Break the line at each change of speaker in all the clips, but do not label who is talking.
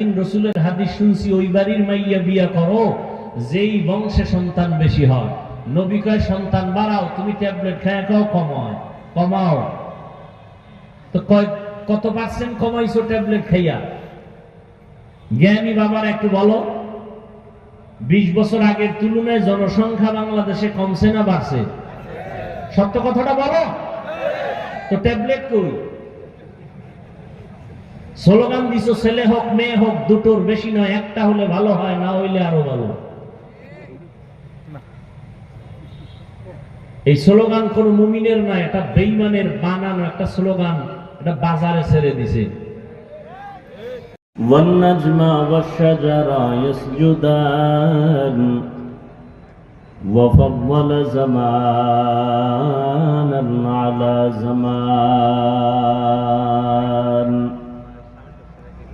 রসুলের হাদিস শুনছি, ওই বাড়ির মাইয়া বিয়া করো, যেই বংশে সন্তান বেশি হয়। নবী কয়, সন্তান বাড়াও, তুমি ট্যাবলেট খায় কমাও কমাও। তো কত পার্সেন্ট কমাইছো ট্যাবলেট খাইয়া? জ্ঞানী বাবার একটু বলো, বিশ বছর আগের তুলনায় জনসংখ্যা বাংলাদেশে কমছে না বাড়ছে? সত্য কথাটা বলো? তো ট্যাবলেট কই? স্লোগান দিছো ছেলে হোক মেয়ে হোক দুটোর বেশি নয় একটা হলে ভালো হয় না হইলে আরো ভালো এই স্লোগান কোন মুমিনের নয় এটা বেইমানের বানানো একটা স্লোগান এটা বাজারে ছেড়ে দিছে
والنجم والشجر يسجدان وفضل زمانا على زمان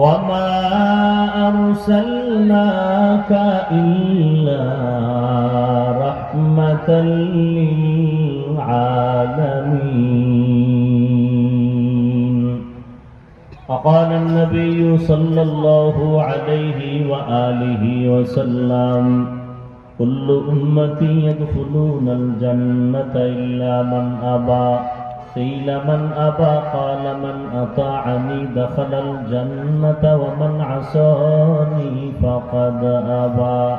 وما أرسلناك إلا رحمة للعالمين. فقال النبي صلى الله عليه وآله وسلم كل أمتي يدخلون الجنة إلا من أبى. قيل من أبى قال من أطاعني دخل الجنة ومن عصاني فقد أبى.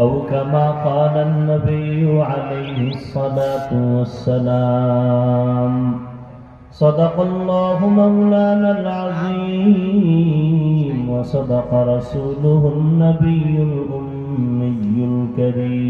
أو كما قال النبي عليه الصلاة والسلام. صدق الله مولانا العظيم وصدق رسوله النبي الأمي الكريم.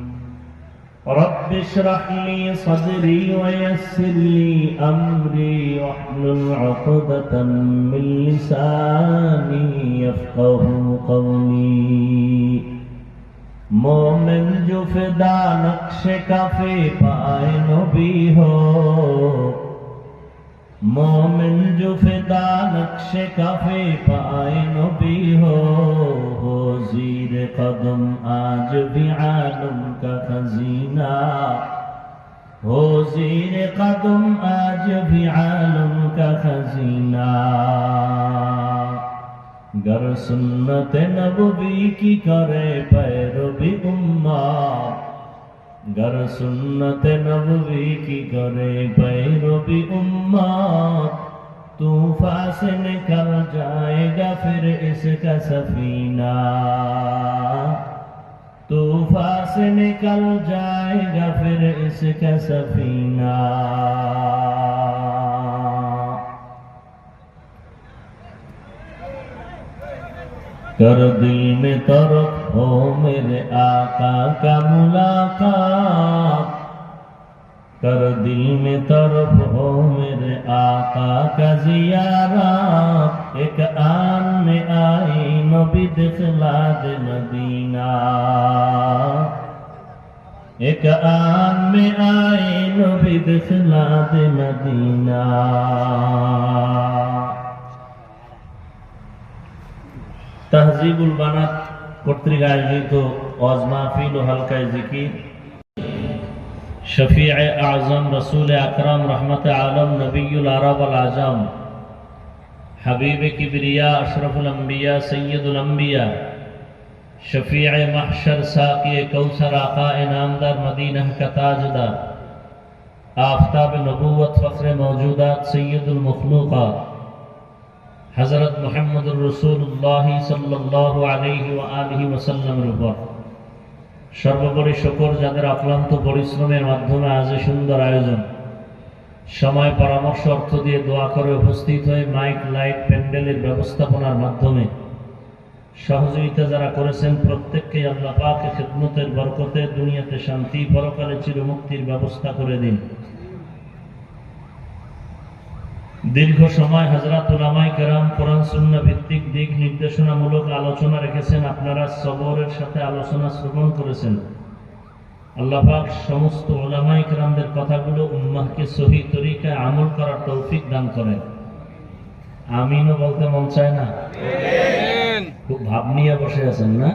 رب اشرح لي صدري ويسر لي أمري واحلل عقدة من لساني يفقه قولي. مومن جو فدا نقش کافی پائے نبی ہو. مومن جو فدا نقش کافی پائے نبی ہو ہو زیر قدم آج بھی عالم کا خزینہ۔ ہو زیر قدم آج بھی عالم کا خزینہ۔ گر سنت نبوی کی کرے پیرو بھی امہ۔ گر سنت نبوی کی کرے پیروی امت طوفان سے نکل جائے گا پھر اس کا سفینہ طوفان سے نکل جائے گا پھر اس کا سفینہ कर दिल में तरफ हो मेरे आका का मुलाकात कर दिल में तरफ हो मेरे आका का जियारत एक आन में आई नबी दिखला दे मदीना एक आन में आई नबी दिखला दे मदीना তাহজিবুল বানাত কর্তৃক আয়োজিত ওয়াজ মাহফিল ও হালকায় জিকির। شفیع اعظم رسول اکرم رحمت عالم نبی العرب العظم حبیب کبریا اشرف الانبیاء سید الانبیاء شفیع محشر ساقی کوثر آقا انعامدار مدینہ کا تاجدار آفتاب نبوت فخر موجودات سید المخلوقات হজরত মোহাম্মদুর রসুল্লাহ সাল্লাহ আলহি আলহি ওসাল্লামের উপর। সর্বোপরি শকর যাদের অক্লান্ত পরিশ্রমের মাধ্যমে আজ সুন্দর আয়োজন। সময় পরামর্শ অর্থ দিয়ে দোয়া করে উপস্থিত হয়ে মাইক, লাইট, প্যান্ডেলের ব্যবস্থাপনার মাধ্যমে সহযোগিতা যারা করেছেন প্রত্যেককে আল্লাহ পাকে খেদমতের বরকতে দুনিয়াতে শান্তি পরকালে চিরমুক্তির ব্যবস্থা করে দিন। দীর্ঘ সময় হজরত উলামাই কেরাম কোরআন সুন্না ভিত্তিক দিক নির্দেশনামূলক আলোচনা রেখেছেন। আপনারা সবরের সাথে আলোচনা শ্রবণ করেছেন। আল্লাহ পাক সমস্ত ওলামাই কেরামদের কথাগুলো উম্মাহকে সহি তরিকায় আমল করার তৌফিক দান করেন। আমিনও বলতে মন চায় না? খুব ভাব নিয়ে বসে আছেন না?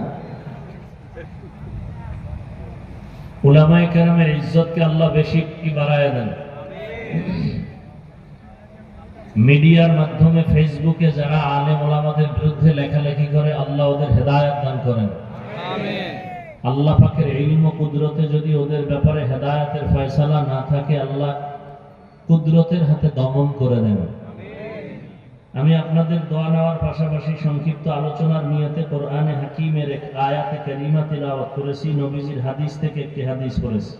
উলামাই কেরামের ইজ্জতকে আল্লাহ বেশি কি বাড়ায় দেন? মিডিয়ার মাধ্যমে ফেসবুকে যারা আলেম ওলামাদের বিরুদ্ধে লেখালেখি করে আল্লাহ ওদের হেদায়ত দান করেন। আল্লাহ পাকের ইলম কুদরতে যদি ওদের ব্যাপারে হেদায়তের ফয়সালা না থাকে আল্লাহ কুদরতের হাতে দমন করে দেন। আমি আপনাদের দোয়া নেওয়ার পাশাপাশি সংক্ষিপ্ত আলোচনার নিয়তে কোরআনে হাকিমের এক আয়াতে কারিমা তিলাওয়াত করেছি নবীজির হাদিস থেকে একটি হাদিস পড়েছি।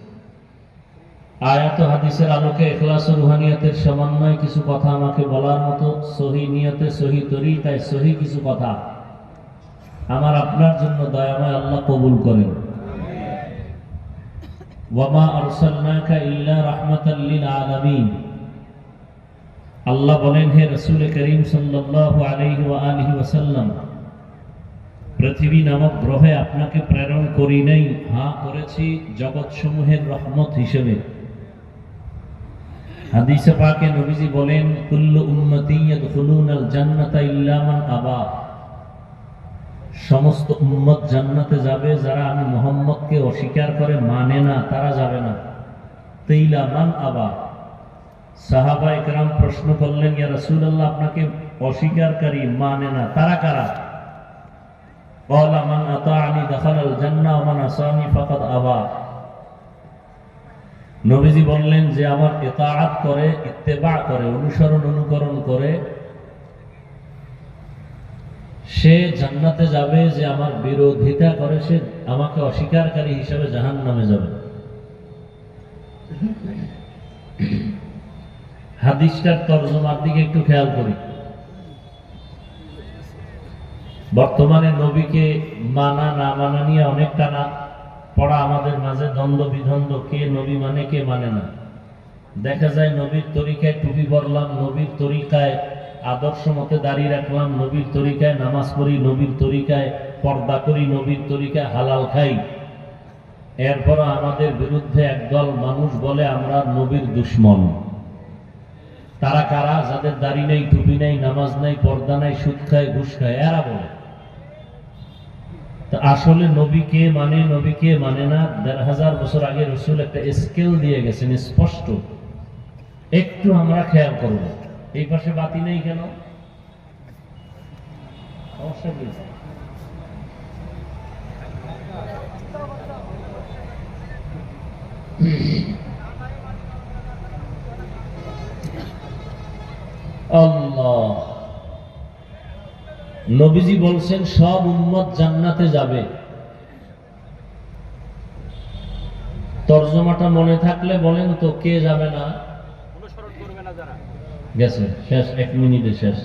আয়াত হাদিসের আলোকে এখলাস রুহানিয়াতের সমন্বয়ে কিছু কথা আমাকে বলার মতো সহি নিয়তে সহি তরিকায় সহি কিছু কথা আমার আপনার জন্য দয়াময় আল্লাহ কবুল করেন। ওয়ামা আরসালনাকা ইল্লা রাহমাতাল লিল আলামিন। আল্লাহ বলেন, হে রাসূল করিম সাল্লাল্লাহু আলাইহি ওয়া আলিহি ওয়াসাল্লাম, পৃথিবী নামক গ্রহে আপনাকে প্রেরণ করি নাই হ্যাঁ করেছি জগৎসমূহের রহমত হিসেবে। হাদিসে পাকে নবীজি বলেন, কুল্লু উম্মতি জান্নাতা ইল্লা মান আবা। সমস্ত উম্মত জান্নাতে যাবে, যারা আমি মোহাম্মদকে অস্বীকার করে মানে না, তারা যাবে না। তেইলা মান আবা? সাহাবা একরাম প্রশ্ন করলেন, ইয়া রাসূলুল্লাহ, আপনাকে অস্বীকারকারী মানে না, তারা কারা? মান আতা আনি দখাল জান্না মান আসানি ফাকাদ আবা। নবীজি বললেন যে, আমার ইতাআত করে, ইত্তেবা করে, অনুসরণ, অনুকরণ করে, সে জান্নাতে যাবে যে, আমার বিরোধিতা করে, সে আমাকে অস্বীকারকারী হিসাবে জাহান নামে যাবে। হাদিসটার তর্জমার দিকে একটু খেয়াল করি। বর্তমানে নবীকে মানা, না মানা নিয়ে অনেকটা না পড়া আমাদের মাঝে দ্বন্দ্ব বিধন্দ, কে নবী মানে কে মানে না। দেখা যায় নবীর তরিকায় টুপি পরলাম, নবীর তরিকায় আদর্শ মতে দাঁড়িয়ে রাখলাম, নবীর তরিকায় নামাজ পড়ি, নবীর তরিকায় পর্দা করি, নবীর তরিকায় হালাল খাই। এরপর আমাদের বিরুদ্ধে একদল মানুষ বলে, আমরা নবীর দুশ্মন। তারা কারা? যাদের দাড়ি নেই, টুপি নেই, নামাজ নেই, পর্দা নেই, সুদ খায়, ঘুষ খায়, এরা বলে। তা আসলে নবী কে মানে নবী কে মানে না? দেড় হাজার বছর আগে রসুল একটা স্কেল দিয়ে গেছেন, স্পষ্ট। একটু আমরা খেয়াল করব। এই পাশে বাতি নেই কেন? সমস্যা
নবীজি বলছেন সব উম্মত জান্নাতে যাবে। তর্জমাটা মনে থাকলে বলেন তো কে যাবে না? গেছে শেষ এক মিনিটে শেষ।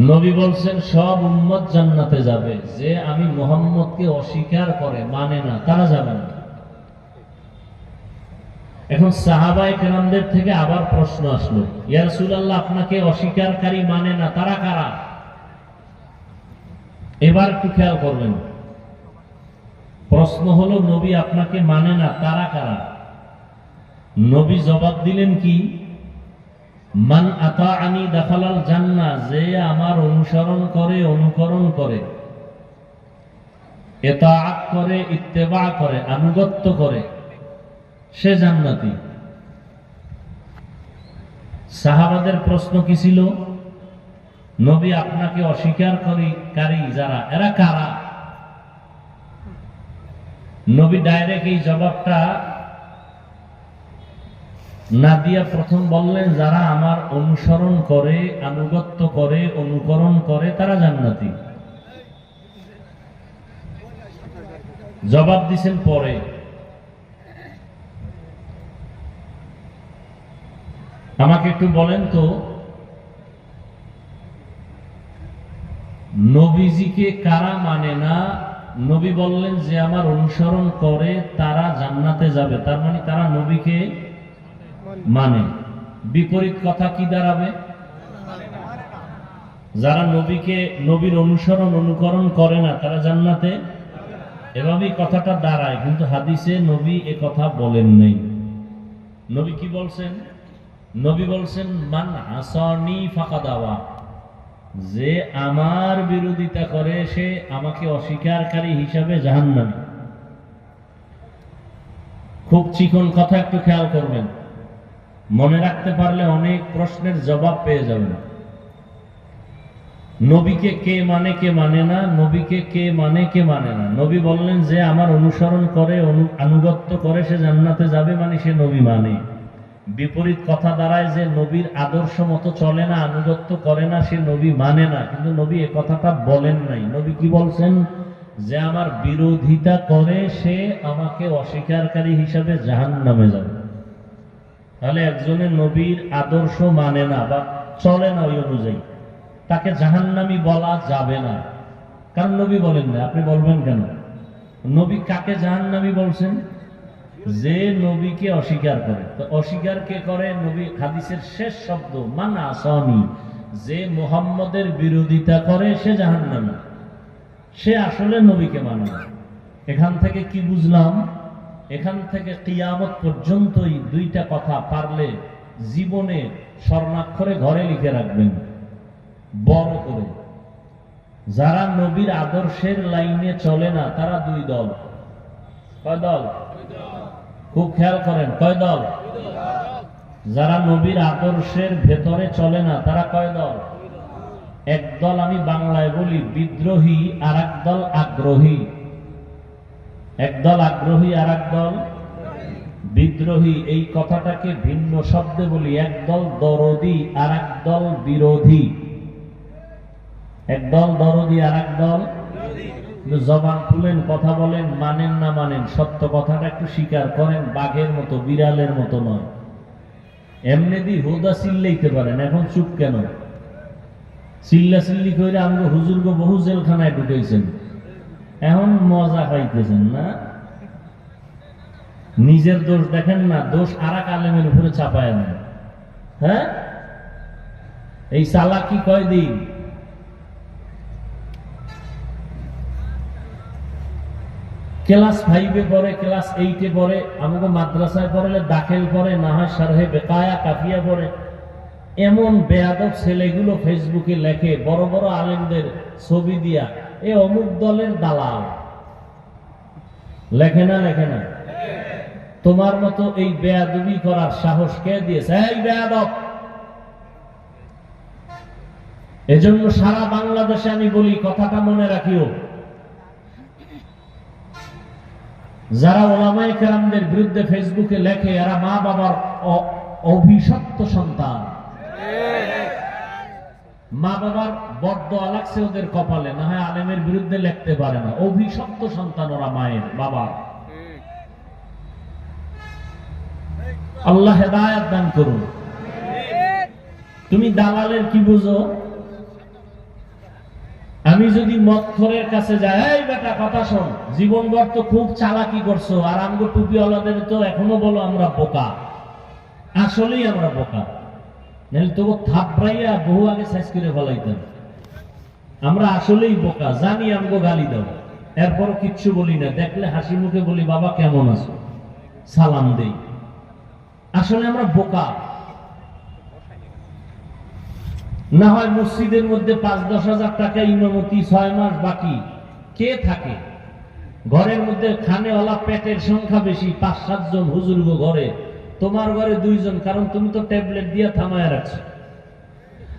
নবী বলছেন সব উম্মত জান্নাতে যাবে। যে আমি মোহাম্মদকে অস্বীকার করে মানে না তারা যাবে না। এখন সাহাবাই কেরামদের থেকে আবার প্রশ্ন আসলো ইয়ারসুল্লাহ আপনাকে অস্বীকারী মানে না? তারা কারা? এবার একটু খেয়াল করবেন। প্রশ্ন হলো, নবী আপনাকে মানে না? তারা কারা? নবী জবাব দিলেন কি, মান আতা আনি দাখালাল জান্না, যে আমার অনুসরণ করে, অনুকরণ করে এতাআত করে, ইত্তেবা করে, আনুগত্য করে সে জান্নাতি। সাহাবাদের প্রশ্ন কি ছিল? নবী আপনাকে অস্বীকার করি কারি যারা? এরা কারা? নবী ডাইরেক্ট এই জবাবটা না দিয়া প্রথম বললেন, যারা আমার অনুসরণ করে, আনুগত্য করে, অনুকরণ করে, তারা জান্নাতি। জবাব দিছেন পরে। আমাকে একটু বলেন তো, নবীজিকে কারা মানে না? নবী বললেন যে আমার অনুসরণ করে তারা জান্নাতে যাবে। তার মানে তারা নবীকে মানে। বিপরীত কথা কি দাঁড়াবে? যারা নবীকে, নবীর অনুসরণ, অনুকরণ করে না, তারা জান্নাতে এভাবেই কথাটা দাঁড়ায়। কিন্তু হাদিসে নবী এ কথা বলেন নেই। নবী কি বলছেন? নবী বলছেন, মান আসনি ফাঁকা দাওয়া যে আমার বিরোধিতা করে, সে আমাকে অস্বীকারী হিসাবে জাহান্নামী। খুব চিকন কথা, একটু খেয়াল করবেন। মনে রাখতে পারলে অনেক প্রশ্নের জবাব পেয়ে যাবেন। নবীকে কে মানে কে মানে না, নবীকে কে মানে কে মানে না। নবী বললেন যে, আমার অনুসরণ করে আনুগত্য করে সে জান্নাতে যাবে মানে সে নবী মানে। বিপরীত কথা দাঁড়ায় যে নবীর আদর্শ মতো চলে না, আনুগত্য করে না, সে নবী মানে না। কিন্তু নবী এ কথাটা বলেন নাই। নবী কি বলছেন? যে আমার বিরোধিতা করে, সে আমাকে অস্বীকারী হিসাবে জাহান নামে যাবে। তাহলে একজনের নবীর আদর্শ মানে না বা চলে না ওই অনুযায়ী, তাকে জাহান্নামি বলা যাবে না। কারণ নবী বলেন না আপনি বলবেন কেন? নবী কাকে জাহান্নামি বলছেন? যে নবীকে অস্বীকার করে। তো অস্বীকার কে করে? নবী হাদিসের শেষ শব্দ, মানা আসনি। যে মোহাম্মদের বিরোধিতা করে, সে জাহান্নামী। সে আসলে নবীকে মানে না। এখান থেকে কি বুঝলাম? এখান থেকে কিয়ামত পর্যন্তই দুইটা কথা পারলে জীবনে স্বর্ণাক্ষরে ঘরে লিখে রাখবেন। বড় করে। যারা নবীর আদর্শের লাইনে চলে না, তারা দুই দল। কয় দল? খুব খেয়াল করেন, কয় দল? যারা নবীর আদর্শের ভেতরে চলে না, তারা কয় দল? এক দল আমি বাংলায় বলি, বিদ্রোহী আর দল আগ্রহী। এক দল আগ্রহী আর দল বিদ্রোহী, এই কথাটাকে ভিন্ন শব্দে বলি একদল দরদি আর দল বিরোধী। একদল দরদি আর দল কিন্তু জবান খুলেন, কথা বলেন, মানেন না মানেন, সত্য কথাটা একটু স্বীকার করেন, বাঘের মতো, বিড়ালের মতো নয়। এমনি দি হুদা চিল্লাইতে পারেন, এখন চুপ কেন? চিল্লা চিল্লি করে আমাকে হুজুরকে বহু জেলখানায় ঢুকেছেন এখন মজা পাইতেছেন না? নিজের দোষ দেখেন না, দোষ আর এক আলেমের উপরে চাপায় না হ্যাঁ? এই সালা কি কয় কয়দিন ক্লাস ফাইভে পড়ে, ক্লাস এইটে পড়ে, আমাকে মাদ্রাসায় পড়লে দাখিল পড়ে না হয় সারহে বেকায়া কাফিয়া পড়ে। এমন বেয়াদব ছেলেগুলো ফেসবুকে লেখে, বড় বড় আলেমদের ছবি দিয়া, এ অমুক দলের দালাল। লেখে না লেখে না? তোমার মতো এই বেয়াদবি করার সাহস কে দিয়েছে? এই বেয়াদব! এজন্য সারা বাংলাদেশে আমি বলি, কথাটা মনে রাখিও। যারা ওলামায়ে কেরামদের বিরুদ্ধে ফেসবুকে লেখে, এরা মা বাবার অভিশপ্ত সন্তান। মা বাবার বড্ড লাগছে ওদের কপালে, না হয় আলেমের বিরুদ্ধে লিখতে পারে না। অভিশপ্ত সন্তান ওরা মায়ের বাবার আল্লাহ হেদায়াত দান করুন। তুমি দালালের কি বুঝো? আমি যদি মৎখরের কাছে যাই, এই বেটা, কথা শোন। জীবনভর তো খুব চালাকি করছ, আর আমগো টুপিওয়ালাদের তো এখনও বলো আমরা বোকা। আসলেই আমরা বোকা। নাহলে তবু থাপড়াইয়া বহু আগে সাইজ করে ফলাইতাম। আমরা আসলেই বোকা, জানি আমগো গালি দাও। এরপর কিচ্ছু বলি না, দেখলে হাসি মুখে বলি, বাবা, কেমন আছো? সালাম দেই। আসলে আমরা বোকা। না হয় মসজিদের মধ্যে পাঁচ, দশ হাজার টাকা ইমামতি ছয় মাস বাকি। কে থাকে? ঘরের মধ্যে খানেওয়ালা পেটের সংখ্যা বেশি, পাঁচ সাতজন হুজুর্গ ঘরে। তোমার ঘরে দুইজন, কারণ তুমি তো ট্যাবলেট দিয়ে থামায় রাখছো।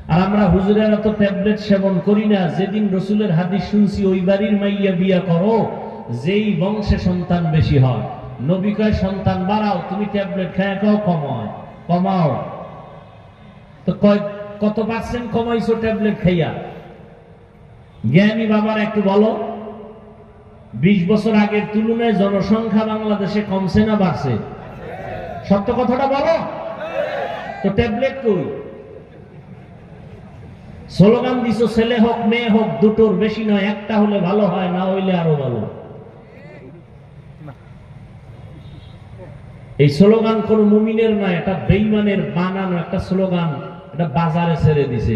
আর আমরা হুজুরেরা তো ট্যাবলেট সেবন করি না। যেদিন রসুলের হাদিস শুনছি, ওই বাড়ির মাইয়া বিয়া করো, যেই বংশে সন্তান বেশি হয়। নবী কয়, সন্তান বাড়াও, তুমি ট্যাবলেট খায় খাও, কমাও কমাও। তো কয় কত পার্সেন্ট কমাইছো ট্যাবলেট খাইয়া? জ্ঞানী বাবার একটু বলো, বিশ বছর আগের তুলনায় জনসংখ্যা বাংলাদেশে কমছে না বাড়ছে? সত্য কথাটা বলো। তো ট্যাবলেট কই? স্লোগান দিছো, ছেলে হোক, মেয়ে হোক, দুটোর বেশি নয়, একটা হলে ভালো হয়, না হইলে আরও ভালো। এই স্লোগান কোন মুমিনের নয় এটা বেইমানের বানানো একটা স্লোগান। এটা বাজারে ছেড়ে দিছে।